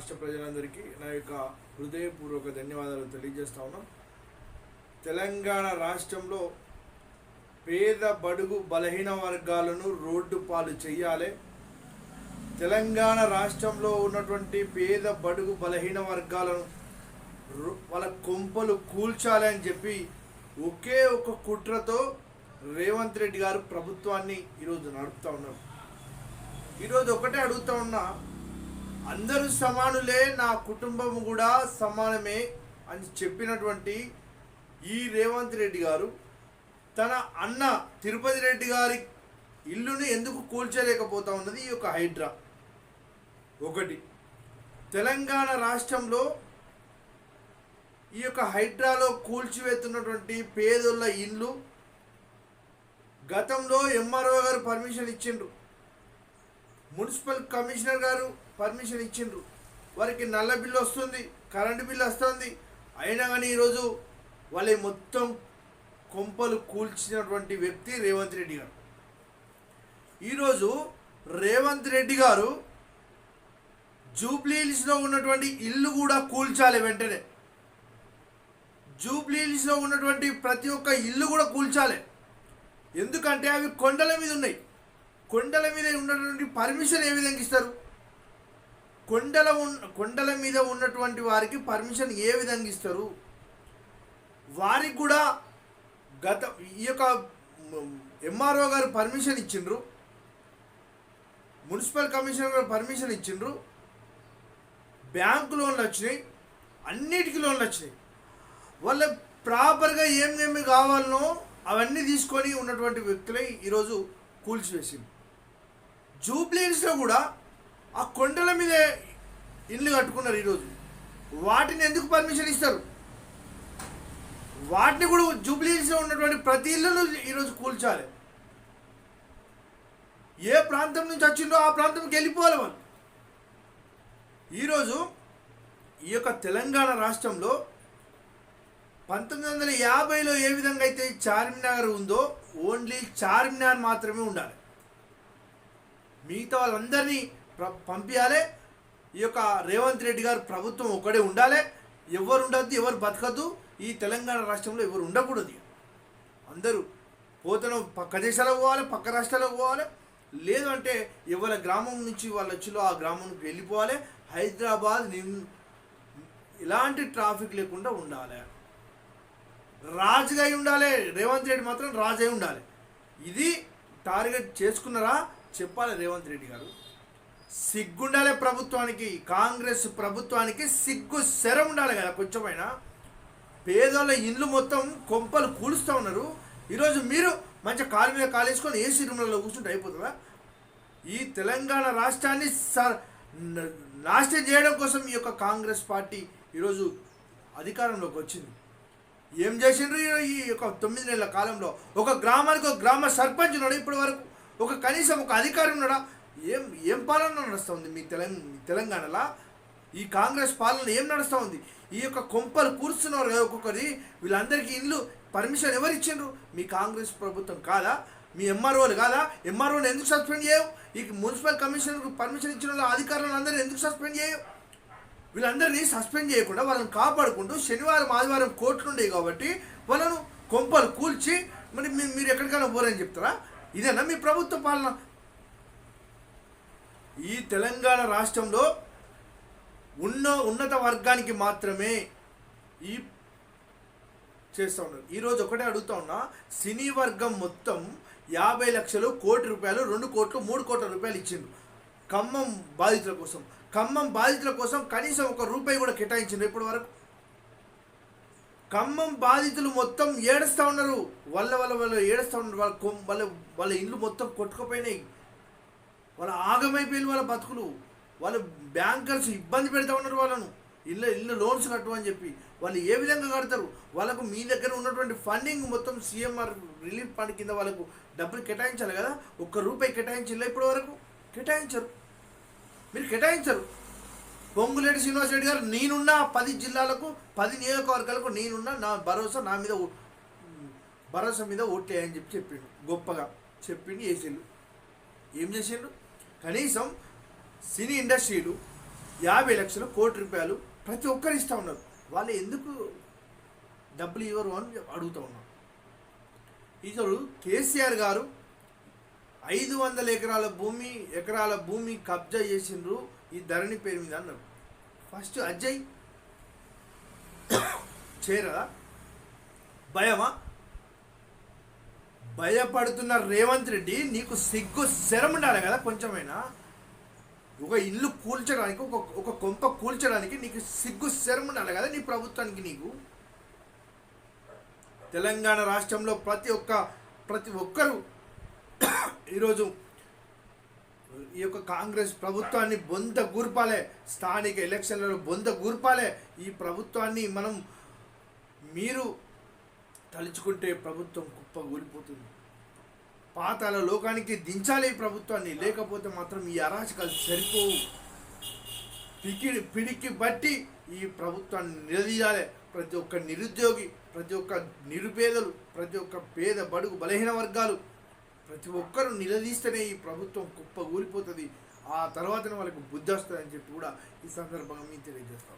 రాష్ట్ర ప్రజలందరికీ నా యొక్క హృదయపూర్వక ధన్యవాదాలు తెలియజేస్తా ఉన్నాం. తెలంగాణ రాష్ట్రంలో పేద బడుగు బలహీన వర్గాలను రోడ్డు పాలు చేయాలి. తెలంగాణ రాష్ట్రంలో ఉన్నటువంటి పేద బడుగు బలహీన వర్గాలను వాళ్ళ కొంపలు కూల్చాలి అని చెప్పి ఒకే ఒక కుట్రతో రేవంత్ రెడ్డి గారు ప్రభుత్వాన్ని ఈరోజు నడుపుతా ఉన్నారు. ఈరోజు ఒకటే అడుగుతా ఉన్నా అందరూ సమానులే నా కుటుంబం కూడా సమానమే అని చెప్పినటువంటి ఈ రేవంత్ రెడ్డి గారు. తన అన్న తిరుపతి రెడ్డి గారి ఇల్లుని ఎందుకు కూల్చలేకపోతా ఉన్నది? ఈ యొక్క హైడ్రా. ఒకటి. తెలంగాణ రాష్ట్రంలో ఈ యొక్క హైడ్రాలో కూల్చివేస్తున్నటువంటి పేదోళ్ళ ఇల్లు గతంలో ఎంఆర్ఓ గారు పర్మిషన్ ఇచ్చిండ్రు. మున్సిపల్ కమిషనర్ గారు పర్మిషన్ ఇచ్చిండ్రు. వారికి నల్ల బిల్లు వస్తుంది కరెంటు బిల్లు వస్తుంది. అయినా కానీ ఈరోజు వాళ్ళ మొత్తం కొంపలు కూల్చినటువంటి వ్యక్తి రేవంత్ రెడ్డి గారు. ఈరోజు రేవంత్ రెడ్డి గారు జూబ్లీహిల్స్లో ఉన్నటువంటి ఇల్లు కూడా కూల్చాలి వెంటనే. జూబ్లీహిల్స్లో ఉన్నటువంటి ప్రతి ఒక్క ఇల్లు కూడా కూల్చాలి. ఎందుకంటే అవి కొండల మీద ఉన్నాయి. కొండల మీద ఉన్నటువంటి పర్మిషన్ ఏ విధంగా ఇస్తారు? కొండల కొండల మీద ఉన్నటువంటి వారికి పర్మిషన్ ఏ విధంగా ఇస్తారు? వారికి కూడా గత ఈ యొక్క ఎంఆర్ఓ గారు పర్మిషన్ ఇచ్చిండ్రు. మున్సిపల్ కమిషనర్ గారు పర్మిషన్ ఇచ్చిండ్రు. బ్యాంకు లోన్లు వచ్చినాయి. అన్నిటికీ లోన్లు వచ్చినాయి. వాళ్ళ ప్రాపర్గా ఏమేమి కావాలనో అవన్నీ తీసుకొని ఉన్నటువంటి వ్యక్తులే ఈరోజు కూల్చివేసింది జూబ్లీహిల్స్లో కూడా ఆ కొండల మీదే ఇల్లు కట్టుకున్నారు ఈరోజు. వాటిని ఎందుకు పర్మిషన్ ఇస్తారు? వాటిని కూడా జూబ్లీహిల్స్లో ఉన్నటువంటి ప్రతి ఇల్లును ఈరోజు కూల్చాలి. ఏ ప్రాంతం నుంచి వచ్చిందో ఆ ప్రాంతంకి వెళ్ళిపోవాలి వాళ్ళు. ఈరోజు ఈ యొక్క తెలంగాణ రాష్ట్రంలో పంతొమ్మిది వందల యాభైలో ఏ విధంగా అయితే చార్మినార్ ఉందో ఓన్లీ చార్మినార్ మాత్రమే ఉండాలి. మిగతా వాళ్ళందరినీ ప్ర- పంపించాలి ఈ యొక్క రేవంత్ రెడ్డి గారు ప్రభుత్వం ఒకడే ఉండాలి. ఎవరు ఉండద్దు ఎవరు బతకద్దు. ఈ తెలంగాణ రాష్ట్రంలో ఎవరు ఉండకూడదు. అందరూ పోతన పక్క దేశాలకు పోవాలి పక్క రాష్ట్రాలకు పోవాలి. లేదు అంటే ఎవరి గ్రామం నుంచి వాళ్ళు వచ్చిలో ఆ గ్రామంకి వెళ్ళిపోవాలి. హైదరాబాద్ ఇలాంటి ట్రాఫిక్ లేకుండా ఉండాలి. రాజుగా అయి ఉండాలి. రేవంత్ రెడ్డి మాత్రం రాజు అయి ఉండాలి. ఇది టార్గెట్ చేసుకున్నారా? చెప్పాలి రేవంత్ రెడ్డి గారు. సిగ్గుండాలి ప్రభుత్వానికి కాంగ్రెస్ ప్రభుత్వానికి సిగ్గు శర ఉండాలి కదా కొంచెమైనా. పేదోళ్ళ ఇండ్లు మొత్తం కొంపలు కూలుస్తూ ఉన్నారు. ఈరోజు మీరు మంచి కాలు మీద కాలేసుకొని ఏసీ రూమ్లలో కూర్చుంటే అయిపోతుందా? ఈ తెలంగాణ రాష్ట్రాన్ని స- నాశనం చేయడం కోసం ఈ యొక్క కాంగ్రెస్ పార్టీ ఈరోజు అధికారంలోకి వచ్చింది. ఏం చేసిండ్రు ఈ- ఈ యొక్క తొమ్మిది నెలల కాలంలో? ఒక గ్రామానికి ఒక గ్రామ సర్పంచ్ ఉన్నాడు ఇప్పటి వరకు. ఒక కనీసం ఒక అధికారి ఉన్నాడా? ఏం ఏం పాలన నడుస్తూ ఉంది మీ తెలంగాణ తెలంగాణలో? ఈ కాంగ్రెస్ పాలన ఏం నడుస్తూ ఉంది? ఈ యొక్క కొంపలు కూర్చున్నారు ఒక్కొక్కరి వీళ్ళందరికీ ఇల్లు పర్మిషన్ ఎవరు ఇచ్చిండ్రు? మీ కాంగ్రెస్ ప్రభుత్వం కాదా? మీ ఎంఆర్ఓలు కాదా? ఎంఆర్ఓని ఎందుకు సస్పెండ్ చేయవు? ఈ మున్సిపల్ కమిషనర్కు పర్మిషన్ ఇచ్చిన వాళ్ళ అధికారులను అందరూ ఎందుకు సస్పెండ్ చేయవు? వీళ్ళందరినీ సస్పెండ్ చేయకుండా వాళ్ళని కాపాడుకుంటూ శనివారం ఆదివారం కోర్టులు ఉండేవి కాబట్టి వాళ్ళను కొంపలు కూల్చి మరి మీరు ఎక్కడికైనా పోరని చెప్తారా? ఇదేనా మీ ప్రభుత్వ పాలన? ఈ తెలంగాణ రాష్ట్రంలో ఉన్న ఉన్నత వర్గానికి మాత్రమే ఈ చేస్తూ ఉన్నారు. ఈరోజు ఒకటే అడుగుతా ఉన్నా సినీ వర్గం మొత్తం యాభై లక్షలు కోటి రూపాయలు రెండు కోట్లు మూడు కోట్ల రూపాయలు ఇచ్చిండ్రు. ఖమ్మం బాధితుల కోసం. ఖమ్మం బాధితుల కోసం కనీసం ఒక రూపాయి కూడా కేటాయించిండ్రు ఇప్పటి వరకు. ఖమ్మం బాధితులు మొత్తం ఏడుస్తూ ఉన్నారు. వాళ్ళ వాళ్ళ వాళ్ళు ఏడుస్తూ ఉన్నారు. వాళ్ళ వాళ్ళ వాళ్ళ ఇల్లు మొత్తం కొట్టుకుపోయినాయి. వాళ్ళ ఆగమైపోయిన వాళ్ళ బతుకులు. వాళ్ళు బ్యాంకర్స్ ఇబ్బంది పెడతా ఉన్నారు వాళ్ళను. ఇల్లు ఇల్లు లోన్స్ కట్టు అని చెప్పి. వాళ్ళు ఏ విధంగా కడతారు? వాళ్ళకు మీ దగ్గర ఉన్నటువంటి ఫండింగ్ మొత్తం సీఎంఆర్ రిలీఫ్ ఫండ్ కింద వాళ్ళకు డబ్బులు కేటాయించాలి కదా? ఒక్క రూపాయి కేటాయించలే ఇప్పటి వరకు? కేటాయించరు. మీరు కేటాయించరు. పొంగులేటి శ్రీనివాస్ రెడ్డి గారు నేనున్న పది జిల్లాలకు పది నియోజకవర్గాలకు నేనున్న నా భరోసా నా మీద భరోసా మీద ఓటే అని చెప్పి చెప్పిండు. గొప్పగా చెప్పిండు వేసిండు ఏం చేసిండు? కనీసం సినీ ఇండస్ట్రీలు యాభై లక్షలు కోటి రూపాయలు ప్రతి ఒక్కరు ఇస్తూ ఉన్నారు. వాళ్ళు ఎందుకు డబ్బులు ఇవ్వరు అని అడుగుతూ ఉన్నారు ఇతడు కేసీఆర్ గారు ఐదు వందల ఎకరాల భూమి ఎకరాల భూమి కబ్జా చేసిండ్రు. ఈ ధరణి పేరు మీద అన్నారు ఫస్ట్ అజయ్ చేరదా భయమా? భయపడుతున్న రేవంత్ రెడ్డి నీకు సిగ్గు శరం ఉండాలి కదా కొంచెమైనా? ఒక ఇల్లు కూల్చడానికి ఒక ఒక కొంప కూల్చడానికి నీకు సిగ్గు శరం ఉండాలి కదా నీ ప్రభుత్వానికి నీకు? తెలంగాణ రాష్ట్రంలో ప్రతి ఒక్క ప్రతి ఒక్కరూ ఈరోజు ఈ యొక్క కాంగ్రెస్ ప్రభుత్వాన్ని బొంత గూర్పాలే స్థానిక ఎలక్షన్లలో బొంత గూర్పాలే. ఈ ప్రభుత్వాన్ని మనం మీరు తలుచుకుంటే ప్రభుత్వం కుప్ప కూలిపోతుంది పాతాల లోకానికి దించాలి ఈ ప్రభుత్వాన్ని లేకపోతే మాత్రం ఈ అరాచకాలు సరిపోవు. పికి పిడికి బట్టి ఈ ప్రభుత్వాన్ని నిలదీయాలి. ప్రతి ఒక్క నిరుద్యోగి ప్రతి ఒక్క నిరుపేదలు ప్రతి ఒక్క పేద బడుగు బలహీన వర్గాలు ప్రతి ఒక్కరూ నిలదీస్తేనే ఈ ప్రభుత్వం కుప్ప ఊరిపోతుంది. ఆ తర్వాతనే వాళ్ళకి బుద్ధి వస్తుందని చెప్పి కూడా ఈ సందర్భంగా మేము తెలియజేస్తాం.